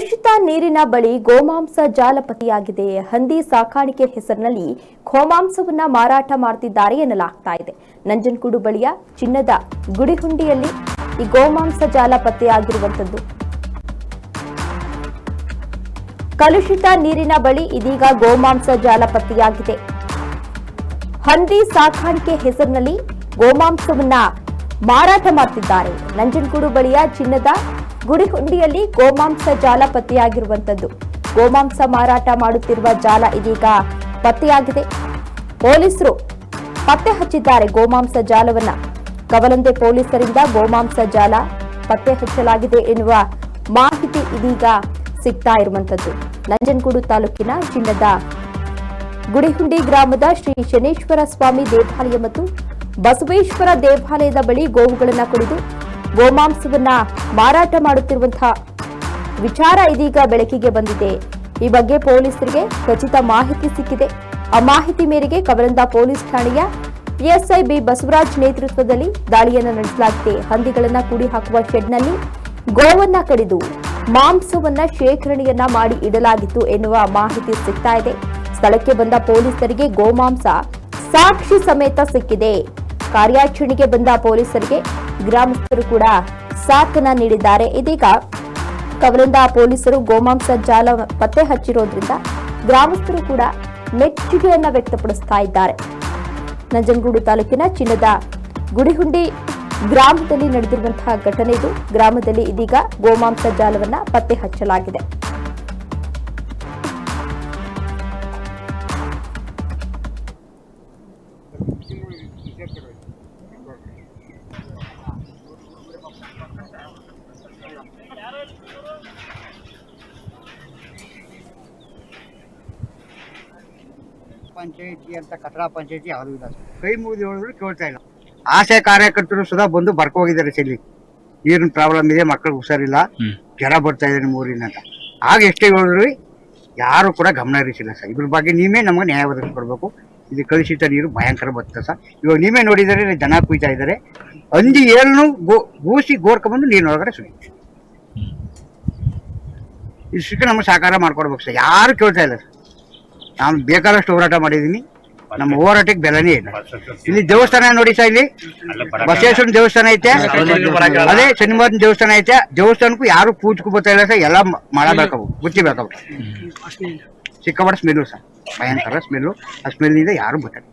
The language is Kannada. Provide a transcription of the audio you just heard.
ಕಲುಷಿತ ನೀರಿನ ಬಳಿ ಗೋಮಾಂಸ ಜಾಲಪತಿಯಾಗಿದೆ. ಹಂದಿ ಸಾಕಾಣಿಕೆ ಹೆಸರಿನಲ್ಲಿ ಗೋಮಾಂಸವನ್ನ ಮಾರಾಟ ಮಾಡ್ತಿದ್ದಾರೆ ಎನ್ನಲಾಗ್ತಾ ಇದೆ. ನಂಜನಗೂಡು ಬಳಿಯ ಚಿನ್ನದ ಗುಡಿಹುಂಡಿಯಲ್ಲಿ ಈ ಗೋಮಾಂಸ ಜಾಲ ಪತ್ತೆಯಾಗಿರುವಂತದ್ದು ಕಲುಷಿತ ನೀರಿನ ಬಳಿ ಇದೀಗ ಗೋಮಾಂಸ ಜಾಲ ಪತ್ತೆಯಾಗಿದೆ ಹಂದಿ ಸಾಕಾಣಿಕೆ ಹೆಸರಿನಲ್ಲಿ ಗೋಮಾಂಸವನ್ನ ಮಾರಾಟ ಮಾಡ್ತಿದ್ದಾರೆ. ನಂಜನಗೂಡು ಬಳಿಯ ಚಿನ್ನದ ಗುಡಿಹುಂಡಿಯಲ್ಲಿ ಗೋಮಾಂಸ ಜಾಲ ಪತ್ತೆಯಾಗಿರುವಂತದ್ದು ಗೋಮಾಂಸ ಮಾರಾಟ ಮಾಡುತ್ತಿರುವ ಜಾಲ ಇದೀಗ ಪತ್ತೆಯಾಗಿದೆ. ಪೊಲೀಸರು ಪತ್ತೆ ಹಚ್ಚಿದ್ದಾರೆ ಗೋಮಾಂಸ ಜಾಲವನ್ನ. ಕವಲಂದೆ ಪೊಲೀಸರಿಂದ ಗೋಮಾಂಸ ಜಾಲ ಪತ್ತೆ ಹಚ್ಚಲಾಗಿದೆ ಎನ್ನುವ ಮಾಹಿತಿ ಇದೀಗ ಸಿಗ್ತಾ ಇರುವಂತದ್ದು ನಂಜನಗೂಡು ತಾಲೂಕಿನ ಚಿನ್ನದ ಗುಡಿಹುಂಡಿ ಗ್ರಾಮದ ಶ್ರೀ ಶನೇಶ್ವರ ಸ್ವಾಮಿ ದೇವಾಲಯ ಮತ್ತು ಬಸವೇಶ್ವರ ದೇವಾಲಯದ ಬಳಿ ಗೋವುಗಳನ್ನು ಕುಡಿದು ಗೋಮಾಂಸವನ್ನ ಮಾರಾಟ ಮಾಡುತ್ತಿರುವಂತಹ ವಿಚಾರ ಇದೀಗ ಬೆಳಕಿಗೆ ಬಂದಿದೆ. ಈ ಬಗ್ಗೆ ಪೊಲೀಸರಿಗೆ ಖಚಿತ ಮಾಹಿತಿ ಸಿಕ್ಕಿದೆ. ಆ ಮಾಹಿತಿ ಮೇರೆಗೆ ಕವರಂದ ಪೊಲೀಸ್ ಠಾಣೆಯ ಪಿಎಸ್ಐ ಬಿ ಬಸವರಾಜ್ ನೇತೃತ್ವದಲ್ಲಿ ದಾಳಿಯನ್ನು ನಡೆಸಲಾಗಿದೆ. ಹಂದಿಗಳನ್ನ ಕೂಡಿ ಹಾಕುವ ಶೆಡ್ನಲ್ಲಿ ಗೋವನ್ನ ಕಡಿದು ಮಾಂಸವನ್ನ ಶೇಖರಣೆಯನ್ನ ಮಾಡಿ ಇಡಲಾಗಿತ್ತು ಎನ್ನುವ ಮಾಹಿತಿ ಸಿಗ್ತಾ ಇದೆ. ಸ್ಥಳಕ್ಕೆ ಬಂದ ಪೊಲೀಸರಿಗೆ ಗೋಮಾಂಸ ಸಾಕ್ಷಿ ಸಮೇತ ಸಿಕ್ಕಿದೆ. ಕಾರ್ಯಾಚರಣೆಗೆ ಬಂದ ಪೊಲೀಸರಿಗೆ ಗ್ರಾಮಸ್ಥರು ಕೂಡ ಸಾಥನ ನೀಡಿದ್ದಾರೆ. ಇದೀಗ ಕವಲಿಂದ ಪೊಲೀಸರು ಗೋಮಾಂಸ ಜಾಲ ಪತ್ತೆ ಹಚ್ಚಿರೋದ್ರಿಂದ ಗ್ರಾಮಸ್ಥರು ಕೂಡ ಮೆಚ್ಚುಗೆಯನ್ನ ವ್ಯಕ್ತಪಡಿಸ್ತಾ ಇದ್ದಾರೆ. ನಂಜನಗೂಡು ತಾಲೂಕಿನ ಚಿನ್ನದ ಗುಡಿಹುಂಡಿ ಗ್ರಾಮದಲ್ಲಿ ನಡೆದಿರುವಂತಹ ಘಟನೆ ಇದು. ಗ್ರಾಮದಲ್ಲಿ ಇದೀಗ ಗೋಮಾಂಸ ಜಾಲವನ್ನ ಪತ್ತೆ ಹಚ್ಚಲಾಗಿದೆ. ಪಂಚಾಯತಿ ಅಂತ ಕಟ್ಟಡ ಪಂಚಾಯಿತಿ ಯಾವುದು ಇಲ್ಲ ಸರ್. ಕೈ ಮುಗಿದು ಹೇಳಿದ್ರು ಕೇಳ್ತಾ ಇಲ್ಲ. ಆಸೆ ಕಾರ್ಯಕರ್ತರು ಸುದಾ ಬಂದು ಬರ್ಕೋಗಿದ್ದಾರೆ ಸಿಲ್ಲಿ. ನೀರಿನ ಪ್ರಾಬ್ಲಮ್ ಇದೆ ಮಕ್ಕಳಿಗೆ ಹುಷಾರಿಲ್ಲ ಜ್ವರ ಬರ್ತಾ ಇದೆ ನಿಮ್ಮ ಊರಿನ ಅಂತ. ಆಗ ಎಷ್ಟೇ ಹೇಳಿದ್ರು ಯಾರು ಕೂಡ ಗಮನ ಹರಿಸಿಲ್ಲ ಸರ್. ಇದ್ರ ಬಗ್ಗೆ ನೀವೇ ನಮಗೆ ನ್ಯಾಯ ಒದಗಿಸ್ಕೊಡ್ಬೇಕು ಇದು ಕಲುಷಿತ ನೀರು ಭಯಂಕರ ಬರ್ತದೆ ಸರ್. ಇವಾಗ ನೀವೇ ನೋಡಿದರೆ ಜನ ಕುಯ್ತಾ ಇದ್ದಾರೆ. ಹಂದಿ ಏನು ಗೋ ಗೂಸಿ ನೀರಿನ ನೀರಿನೊಳಗಡೆ ಸುಳಿ ಇಷ್ಟಕ್ಕೆ ನಮಗೆ ಸಹಕಾರ ಮಾಡ್ಕೊಡ್ಬೇಕು ಸರ್. ಯಾರು ಕೇಳ್ತಾ ಇಲ್ಲ ಸರ್. ನಾನು ಬೇಕಾದಷ್ಟು ಹೋರಾಟ ಮಾಡಿದ್ದೀನಿ. ನಮ್ಮ ಹೋರಾಟಕ್ಕೆ ಬೆಲೆನೇ ಇಲ್ಲ. ಇಲ್ಲಿ ದೇವಸ್ಥಾನ ನೋಡಿ ಸರ್ ಇಲ್ಲಿ ಬಸವೇಶ್ವರನ ದೇವಸ್ಥಾನ ಐತೆ. ಅದೇ ಶನಿವಾರ ದೇವಸ್ಥಾನ ಐತೆ. ದೇವಸ್ಥಾನಕ್ಕೂ ಯಾರು ಪೂಜೆಗೂ ಬರ್ತಾ ಇಲ್ಲ ಸರ್ ಎಲ್ಲ ಮಾಡಬೇಕು ಬೇಕಾವು ಸಿಕ್ಕಾಪಟ್ಟೆ ಸ್ಮೆಲ್ಲು ಸರ್ ಭಯಂಕರ ಸ್ಮೆಲ್ಲು. ಆ ಸ್ಮೆಲ್ನಿಂದ ಯಾರು ಬರ್ತಾರೆ